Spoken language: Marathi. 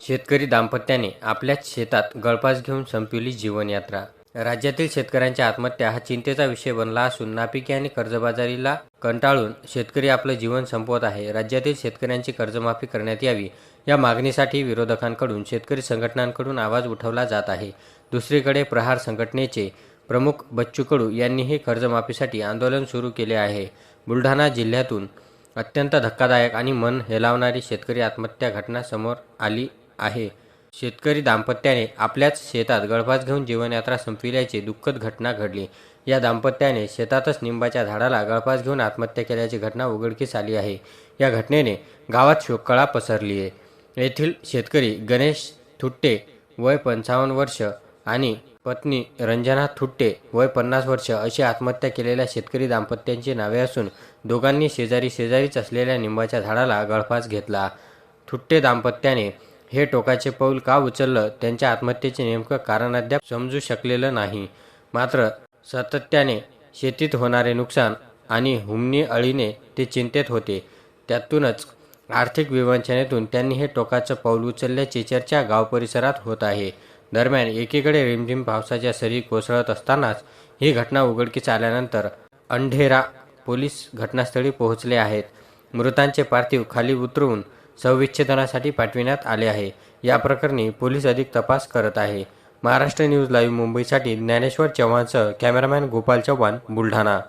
शेतकरी दाम्पत्याने आपल्याच शेतात गळफास घेऊन संपवली जीवनयात्रा. राज्यातील शेतकऱ्यांच्या आत्महत्या हा चिंतेचा विषय बनला असून नापिकी आणि कर्जबाजारीला कंटाळून शेतकरी आपलं जीवन संपवत आहे. राज्यातील शेतकऱ्यांची कर्जमाफी करण्यात यावी या मागणीसाठी विरोधकांकडून शेतकरी संघटनांकडून आवाज उठवला जात आहे. दुसरीकडे प्रहार संघटनेचे प्रमुख बच्चू कडू यांनीही कर्जमाफीसाठी आंदोलन सुरू केले आहे. बुलढाणा जिल्ह्यातून अत्यंत धक्कादायक आणि मन हेलावणारी शेतकरी आत्महत्या घटना समोर आली आहे. शेतकरी दाम्पत्याने आपल्याच शेतात गळफास घेऊन जीवनयात्रा संपविल्याची दुःखद घटना घडली. या दाम्पत्याने शेतातच निंबाच्या झाडाला गळफास घेऊन आत्महत्या केल्याची घटना उघडकीस आली आहे. या घटनेने गावात शोककळा पसरली आहे. येथील शेतकरी गणेश थुट्टे वय पंचावन्न वर्ष आणि पत्नी रंजना थुट्टे वय पन्नास वर्ष अशी आत्महत्या केलेल्या शेतकरी दाम्पत्यांची नावे असून दोघांनी शेजारी शेजारीच असलेल्या निंबाच्या झाडाला गळफास घेतला. थुट्टे दाम्पत्याने हे टोकाचे पाऊल का उचललं त्यांच्या आत्महत्येचे नेमकं कारण अद्याप समजू शकलेलं नाही. मात्र सातत्याने शेतीत होणारे नुकसान आणि हुमणी अळीने ते चिंतेत होते. त्यातूनच आर्थिक विवंचनेतून त्यांनी हे टोकाचं पाऊल उचलल्याची चर्चा गाव परिसरात होत आहे. दरम्यान एकीकडे रिमझिम पावसाच्या सरी कोसळत असतानाच ही घटना उघडकीस आल्यानंतर अंढेरा पोलीस घटनास्थळी पोहोचले आहेत. मृतांचे पार्थिव खाली उतरवून सविच्छेदनासाठी पाठविण्यात आले आहे. या प्रकरणी पोलीस अधिक तपास करत आहे. महाराष्ट्र न्यूज लाईव्ह मुंबईसाठी ज्ञानेश्वर चव्हाणसह कॅमेरामॅन गोपाल चव्हाण बुलढाणा.